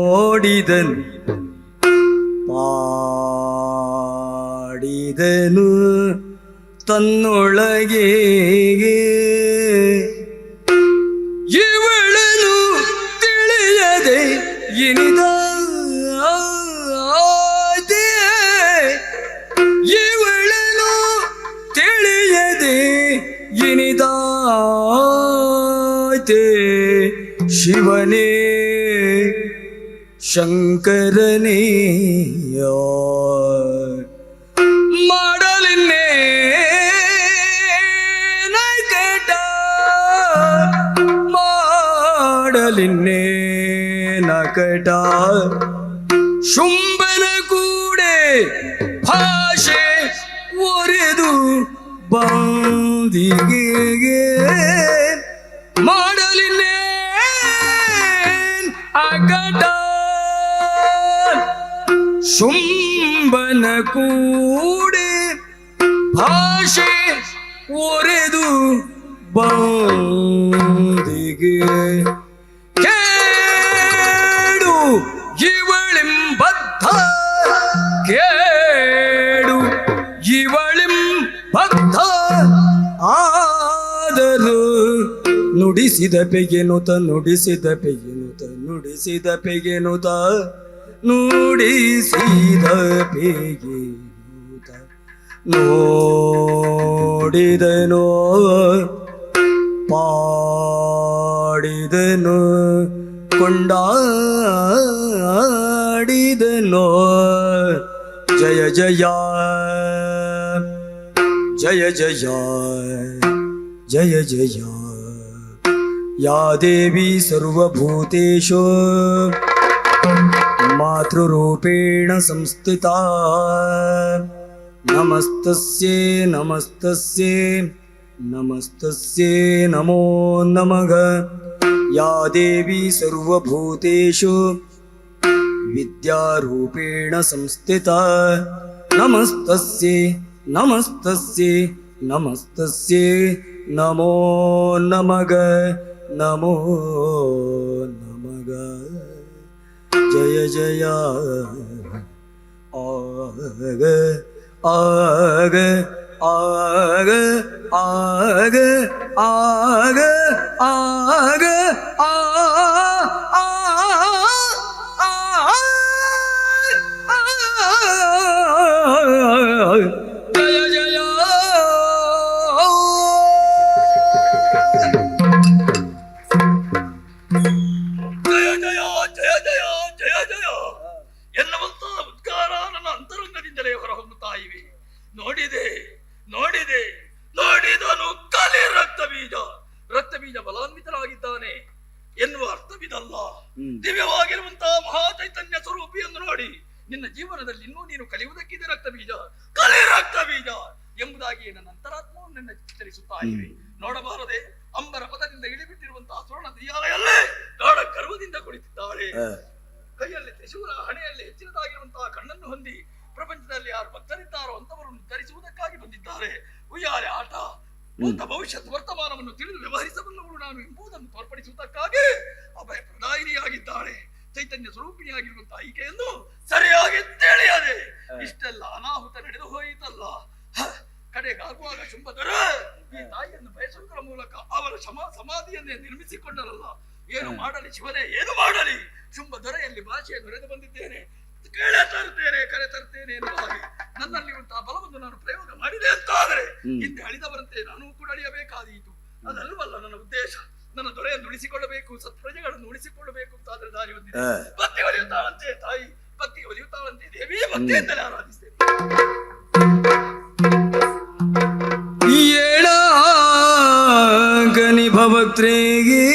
யோடிதன் பாடிதனு தன்னுலகே ಶಿವನೇ ಶಂಕರನೇ ಮಾಡಲಿನ್ನೇ? ನಕಟ ಶುಂಭನ ಕೂಡೆ ಭಾಷೆ ಒರೆದು ಬಂದಿಗೆ ಅಗಟ ಶುಂಬನ ಕೂಡೆ ಭಾಷೆ ಒರೆದು ಬಂದಿಗೆ. ಕೇಡು ಇವಳಿಂಬದ್ಧ. ಕೇಡು ಇವಳಿಂಬದ್ಧ. ಆದರೂ ನುಡಿಸಿದ ಪೆಗೆನುತ ನುಡಿಸಿದ ಪೆಗೆನುತ ನುಡಿಸಿದ ಪೆಗೆನುತ ನುಡಿಸಿದ ಪೆಗೆನುತ ನೋಡಿದನು ಪಾಡಿದನು ಕೊಂಡಾಡಿದನು. ಜಯ ಜಯ ಜಯ ಜಯ ಜಯ ಜಯ. या देवी सर्वभूतेषु मातृरूपेण संस्थिता। नमस्तस्ये नमस्तस्ये नमस्तस्ये नमो नमः। या देवी सर्वभूतेषु विद्यारूपेण संस्थिता। नमस्तस्ये नमस्तस्ये नमस्तस्ये नमो नमः। നമോ നമഗ ജയ ജയ. ആഗ ആഗ ആഗ ആഗ ആഗ ആഗ. ತ್ರಿಶೂಲ ಹಣೆಯಲ್ಲಿ ಹೆಚ್ಚಿನದಾಗಿರುವಂತಹ ಕಣ್ಣನ್ನು ಹೊಂದಿ ಪ್ರಪಂಚದಲ್ಲಿ ಯಾರು ಭಕ್ತರಿದ್ದಾರೋ ಅಂತವರನ್ನು ಧರಿಸುವುದಕ್ಕಾಗಿ ಬಂದಿದ್ದಾರೆ. ಉಯ್ಯಾಲೆ ಆಟ ಭೂತ ಭವಿಷ್ಯತ್ ವರ್ತಮಾನವನ್ನು ತಿಳಿದು ವ್ಯವಹರಿಸಬಲ್ಲವಳು ನಾನು ಎಂಬುದನ್ನು ತೋರ್ಪಡಿಸುವುದಕ್ಕಾಗಿ ಅಭಯ ಪ್ರದಾಯಿನಿಯಾಗಿದ್ದಾಳೆ ಚೈತನ್ಯ ಸ್ವರೂಪಿಣಿಯಾಗಿರುವಂತಹ ಈಕೆಯನ್ನು ಸರಿಯಾಗಿ ತಿಳಿಯದೆ ಇಷ್ಟೆಲ್ಲ ಅನಾಹುತ ನಡೆದು ಹೋಯಿತಲ್ಲ. ಕಡೆಗಾಗುವಾಗ ಶುಂಭದರು ಈ ತಾಯಿಯನ್ನು ಬಯಸುವುದರ ಮೂಲಕ ಅವರ ಸಮಾಧಿಯನ್ನೇ ನಿರ್ಮಿಸಿಕೊಂಡರಲ್ಲ. ಏನು ಮಾಡಲಿ ಶಿವನೇ ಏನು ಮಾಡಲಿ? ತುಂಬ ದೊರೆಯಲ್ಲಿ ಭಾಷೆಯನ್ನು ಹೊರೆದು ಬಂದಿದ್ದೇನೆ. ಕೇಳೇ ತರ್ತೇನೆ ಕರೆ ತರ್ತೇನೆ ಎನ್ನುವ ಹಾಗೆ ನನ್ನಲ್ಲಿರುವಂತಹ ಬಲವನ್ನು ನಾನು ಪ್ರಯೋಗ ಮಾಡಿದೆ ಅಂತಾದರೆ. ಹಿಂದೆ ಅಳಿದವರಂತೆ ನಾನು ಕೂಡ ಅಳಿಯಬೇಕಾದೀತು. ಅದಲ್ವಲ್ಲ ನನ್ನ ಉದ್ದೇಶ. ನನ್ನ ದೊರೆಯನ್ನು ಉಳಿಸಿಕೊಳ್ಳಬೇಕು ಸತ್ಪ್ರಜೆಗಳನ್ನು ಉಳಿಸಿಕೊಳ್ಳಬೇಕು ಅಂತಾದ್ರೆ ದಾರಿ ಹೊಂದಿದೆ. ಪತ್ತಿ ಒಲಿಯುತ್ತಾಳಂತೆ ತಾಯಿ ಪತ್ತಿ ಒಲಿಯುತ್ತಾಳಂತೆ ದೇವಿ ಭಕ್ತಿಯಿಂದಲೇ ಆರಾಧಿಸ್ತೇನೆ. ಏಳಾಗನಿ ಭವಕ್ತ್ರೇಗೆ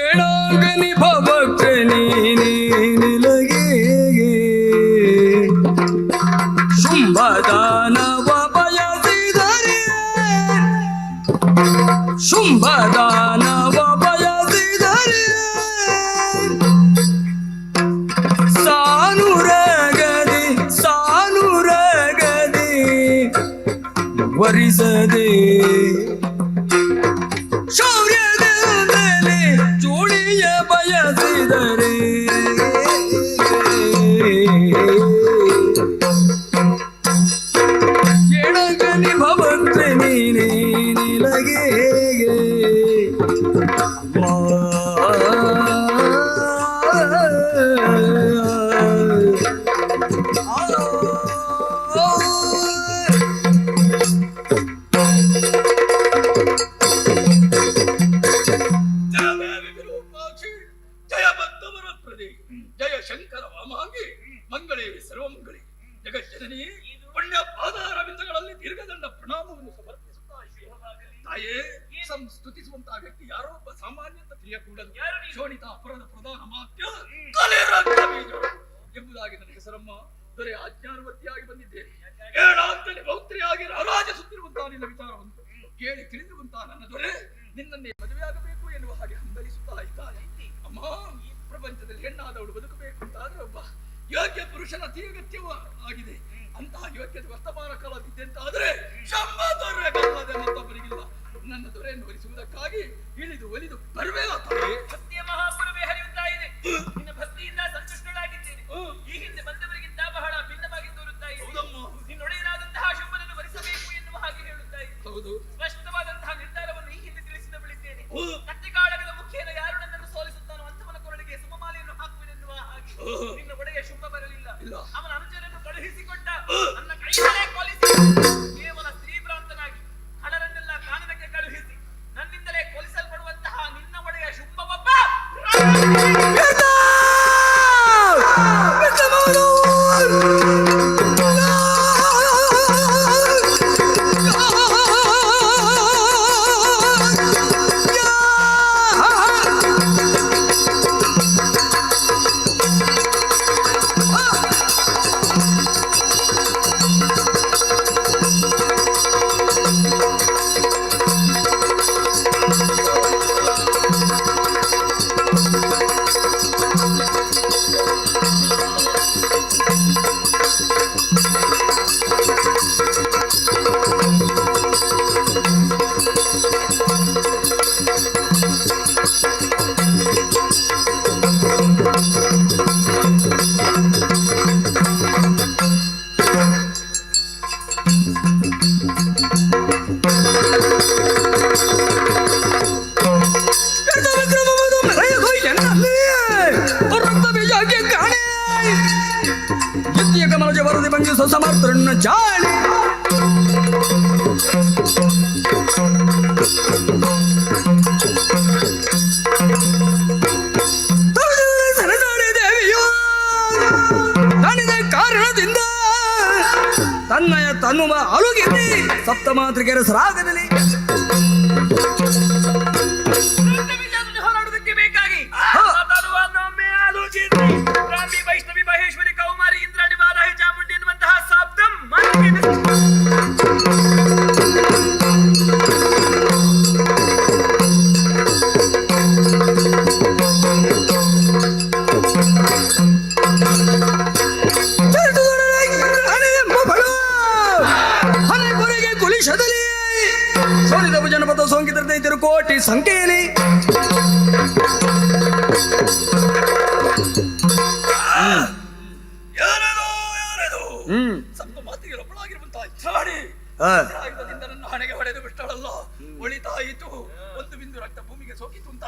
ಏಳಾಗನಿ ಭವಕ ನೀನೇ ನಿಲಗೆ ಶುಂಭದಾನವ ಬಯಸಿದರೆ ಶುಂಭದಾನವ ಬಯಸಿದರೆ ಸಾನುರಗದಿ ಸಾನುರಗದಿ ವರಿಸದೆ ಜಗಜ್ಜನನಿ ಪುಣ್ಯ ಪಾದಾರವಿಂದಗಳಲ್ಲಿ ದೀರ್ಘದಂಡ ಪ್ರಣಾಮವನ್ನು ಸಮರ್ಪಿಸುತ್ತಾ. ತಾಯೇ ಸಂಸ್ತುತಿಸುವಂತಹ ವ್ಯಕ್ತಿ ಯಾರೋ ಒಬ್ಬ ಸಾಮಾನ್ಯ ಅಂತ ತಿಳಿಯಕೂಡದು. ಶೋಣಿತ ಅಪರದ ಪ್ರಧಾನ ಮಾತ್ಯ ಎಂಬುದಾಗಿ ನನ್ನ ಹೆಸರಮ್ಮ ದೊರೆ ಆಜ್ಞಾನವತಿಯಾಗಿ ಬಂದಿದ್ದೇನೆ ಏಳಾಂತನೇ ಭೌತ್ರಿಯಾಗಿ ಅರಾಜಿಸುತ್ತಿರುವಂತಹ ನಿನ್ನ ವಿಚಾರವನ್ನು ಕೇಳಿ ತಿಳಿದಿರುವಂತಹ ನನ್ನ ದೊರೆ ನಿನ್ನನ್ನೇ ಮದುವೆಯಾಗಬೇಕು ಎನ್ನುವ ಹಾಗೆ ಹಂಬಲಿಸುತ್ತಾ ಇದ್ದಾನೆ. ಅಮ್ಮ ಈ ಪ್ರಪಂಚದಲ್ಲಿ ಹೆಣ್ಣಾದವಳು ಬದುಕಬೇಕು ಅಂತಾದ್ರೆ ಒಬ್ಬ ಯೋಗ್ಯ ಪುರುಷನ ಅತಿ ಅಗತ್ಯವೂ ಆಗಿದೆ ಅಂತಹ ಯೋಗ್ಯತೆ ವರ್ತಮಾನ ಕಾಲದಿದ್ದೆ ಅಂತಾದ್ರೆ ಶಮ್ಮ ದೊರೆ ಕಾಲದ ಮತ್ತೊಬ್ಬರಿಗಿಲ್ಲ ನನ್ನ ದೊರೆಯನ್ನು ಒಲಿಸುವುದಕ್ಕಾಗಿ ಇಳಿದು ಒಲಿದು ಬರುವೆ ತನ್ನುವ ಅಳುಗಿದ್ದಿ ಸಪ್ತ ಮಾತೃಕೆರ ಸರಾಗದಲ್ಲಿ ಈ ಸಂಖ್ಯೆಯಲ್ಲಿ ಹಣೆಗೆ ಹೊಡೆದು ಒಳಿತಾಯಿತು. ಒಂದು ಬಿಂದು ರಕ್ತ ಭೂಮಿಗೆ ಸೋಕಿತು ಅಂತ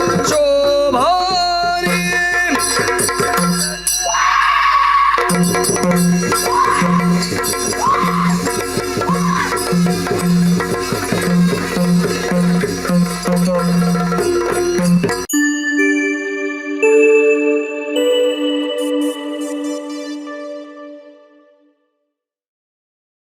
Joe.